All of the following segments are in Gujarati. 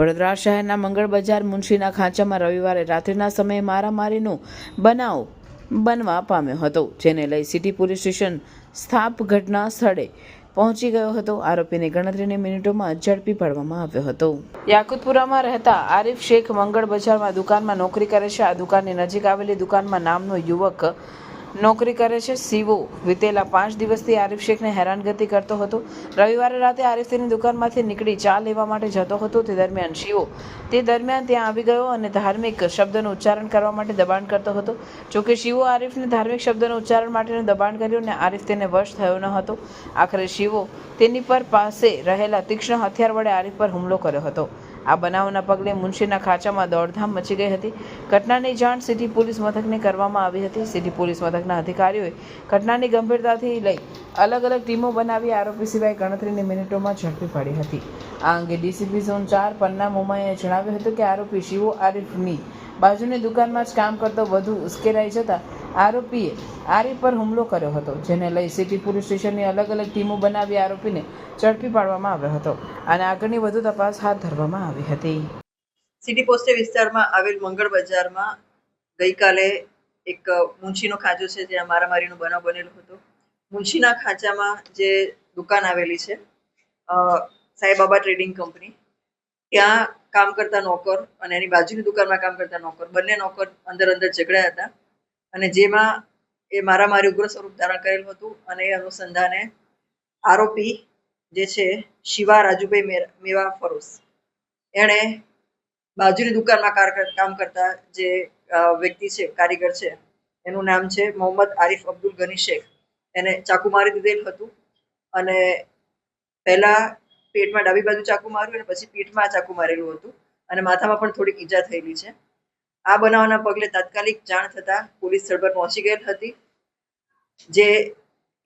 વડોદરા શહેરના મંગળ બજાર મુનશીના ખાંચામાં રવિવારે રાત્રિના સમયે મારામારીનો બનાવ બનવા પામ્યો હતો, જેને લઈ સિટી પોલીસ સ્ટેશન સ્થાપ ઘટના સ્થળે પહોંચી ગયો હતો. આરોપીને ગણતરીની મિનિટોમાં ઝડપી પાડવામાં આવ્યો હતો. યાકુતપુરામાં રહેતા આરિફ શેખ મંગળ બજારમાં દુકાનમાં નોકરી કરે છે. આ દુકાનની નજીક આવેલી દુકાનમાં નામનો યુવક નોકરી કરે છે. સીવો વિતેલા પાંચ દિવસથી આરિફ શેખને હેરાનગતિ કરતો હતો. રવિવારે રાતે આરિફ તેની દુકાનમાંથી નીકળી ચા લેવા માટે જતો હતો. તે દરમિયાન શિવો તે દરમિયાન ત્યાં આવી ગયો અને ધાર્મિક શબ્દનું ઉચ્ચારણ કરવા માટે દબાણ કરતો હતો. જોકે શિવો આરિફને ધાર્મિક શબ્દનું ઉચ્ચારણ માટેનું દબાણ કર્યું અને આરિફ તેને વશ થયો ન હતો. આખરે શિવો તેની પર પાસે રહેલા તીક્ષ્ણ હથિયાર વડે આરિફ પર હુમલો કર્યો હતો. આ બનાવના પગલે મુનશીના ખાંચામાં દોડધામ મચી ગઈ હતી. ઘટનાની જાણ સિટી પોલીસ મથકને કરવામાં આવી હતી. સિટી પોલીસ મથકના અધિકારીઓએ ઘટનાની ગંભીરતાથી લઈ અલગ અલગ ટીમો બનાવી આરોપી સિવાય ગણતરીની મિનિટોમાં ઝડપી પાડી હતી. આ અંગે ડીસીપી ઝોન ચાર પન્ના મોમાએ જણાવ્યું હતું કે આરોપી શિવો આરિફની બાજુની દુકાનમાં જ કામ કરતો વધુ ઉશ્કેરાઈ જતા આરોપીએ આરી પર હુમલો કર્યો હતો, જેને લઈ સિટી પોલીસ સ્ટેશનની અલગ અલગ ટીમો બનાવી આરોપીને ઝડપી પાડવામાં આવ્યો હતો. અને આગળની વધુ તપાસ હાથ ધરવામાં આવી હતી. સિટી પોસ્ટે વિસ્તારમાં આવેલ મંગળ બજારમાં ગઈકાલે એક મુંશીનો ખાંચો છે જ્યાં મારામારીનો બનાવ બનેલો હતો. મુંશીના ખાંચામાં જે દુકાન આવેલી છે સાંઈબાબા ટ્રેડિંગ કંપની, ત્યાં કામ કરતા નોકર અને એની બાજુની દુકાનમાં કામ કરતા નોકર. બંને નોકર અંદર અંદર ઝઘડ્યા હતા. અને જેમાં એ મારામારી ઉગ્ર સ્વરૂપ ધારણ કરેલું હતું અને એ અનુસંધાને આરોપી જે છે શિવા રાજુભાઈ મેવા ફરોસ એણે બાજુની દુકાનમાં કામ કરતા જે વ્યક્તિ છે, કારીગર છે, એનું નામ છે મોહમ્મદ આરિફ અબ્દુલ ગની શેખ. એને ચાકુ મારી દીધેલ હતું અને પહેલા પેટમાં ડાબી બાજુ ચાકુ માર્યું અને પછી પીઠમાં ચાકુ મારેલું હતું અને માથામાં પણ થોડીક ઈજા થયેલી છે. આ બનાવના પગલે તાત્કાલિક જાણ થતાં પોલીસ સ્થળ પર પહોંચી ગયેલ હતી. જે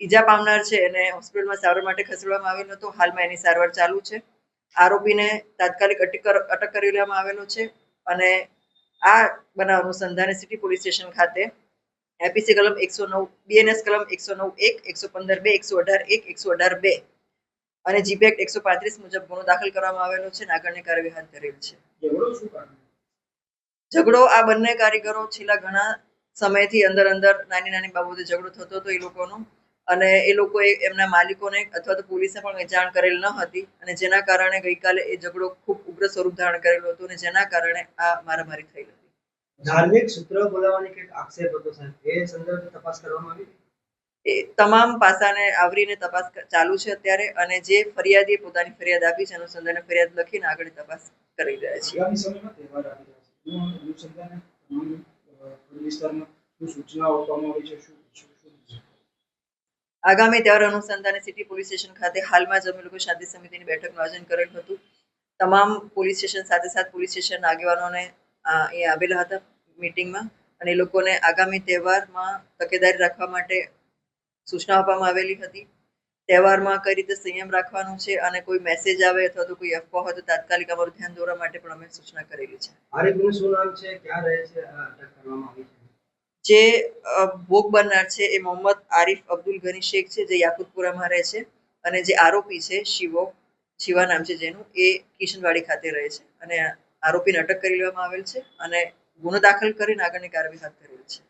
ઈજા પામનાર છે એને હોસ્પિટલમાં સારવાર માટે ખસેડવામાં આવેલ હતો. હાલમાં એની સારવાર ચાલુ છે. આરોપીને તાત્કાલિક અટક અટક કરી લેવામાં આવેલો છે અને આ બનાવ અનુસંધાને સિટી પોલીસ સ્ટેશન ખાતે એપીસી કલમ એકસો નવ, બીએનએસ કલમ એકસો નવ એક, એકસો પંદર બે, એકસો અઢાર એક, એકસો અઢાર બે અને જીપેક્ટ એકસો પાંત્રીસ મુજબ ગુનો દાખલ કરવામાં આવેલો છે. અને આગળની કાર્યવાહી હાથ ધરેલ છે. ઝઘડો આ બંને કારીગરો છેલ્લા ઘણા સમયથી અંદર અંદર નાની નાની બાબતે ઝઘડો થતો હતો એ લોકોનો. અને એ લોકોએ એમના માલિકોને અથવા તો પોલીસને પણ જાણ કરેલ ન હતી અને જેના કારણે ગઈકાલે એ ઝઘડો ખૂબ ઉગ્ર સ્વરૂપ ધારણ કરેલો હતો અને જેના કારણે આ મારામારી થઈ હતી. ધાર્મિક સૂત્ર બોલાવવાની કંઈક આક્ષેપ હતો સાહેબ? એ સંદર્ભે તપાસ કરવામાં આવી? એ તમામ પાસાને આવરીને તપાસ ચાલુ છે અત્યારે અને જે ફરિયાદીએ પોતાની ફરિયાદ આપી છે અનુસંધાને ફરિયાદ લખીને આગળ તપાસ કરી રહ્યા છે. શું અનુસંધાને વિસ્તારમાં શું સૂચનાઓ આપવામાં આવી છે શું? આગામી તહેવાર અનુસંધાને સિટી પોલીસ સ્ટેશન ખાતે હાલમાં જ અમે લોકો શાંતિ સમિતિની બેઠકનું આયોજન કરેલ હતું તમામ પોલીસ સ્ટેશન સાથે સાથે પોલીસ સ્ટેશન આગેવાનોને એ આવેલા હતા મિટિંગમાં અને એ લોકોને આગામી તહેવારમાં તકેદારી રાખવા માટે સૂચના આપવામાં આવેલી હતી તહેવારમાં કઈ રીતે સંયમ રાખવાનું છે અને કોઈ મેસેજ આવે અથવા તો કોઈ અફવા હોય તો તાત્કાલિક અમારું ધ્યાન દોરવા માટે પણ અમે સૂચના કરેલી છે. આરિફનું શું નામ છે? ક્યાં રહે છે? અટક કરવામાં આવી છે? જે ભોગ બનનાર છે એ મોહમ્મદ આરિફ અબ્દુલ ગની શેખ છે જે યાકુતપુરામાં રહે છે અને જે આરોપી છે શિવો શિવા નામ છે જેનું એ કિશનવાડી ખાતે રહે છે અને આરોપીને અટક કરી લેવામાં આવેલ છે અને ગુનો દાખલ કરીને આગળની કાર્યવાહી હાથ ધરેલ છે.